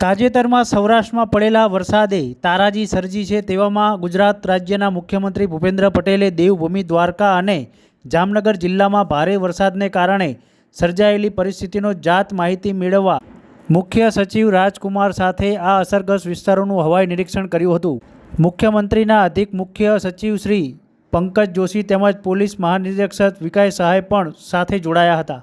તાજેતરમાં સૌરાષ્ટ્રમાં પડેલા વરસાદે તારાજી સર્જી છે તેવામાં ગુજરાત રાજ્યના મુખ્યમંત્રી ભૂપેન્દ્ર પટેલે દેવભૂમિ દ્વારકા અને જામનગર જિલ્લામાં ભારે વરસાદને કારણે સર્જાયેલી પરિસ્થિતિનો જાત માહિતી મેળવવા મુખ્ય સચિવ રાજકુમાર સાથે આ અસરગ્રસ્ત વિસ્તારોનું હવાઈ નિરીક્ષણ કર્યું હતું. મુખ્યમંત્રીના અધિક મુખ્ય સચિવ શ્રી પંકજ જોશી તેમજ પોલીસ મહાનિરીક્ષક વિકાસ સહાય પણ સાથે જોડાયા હતા.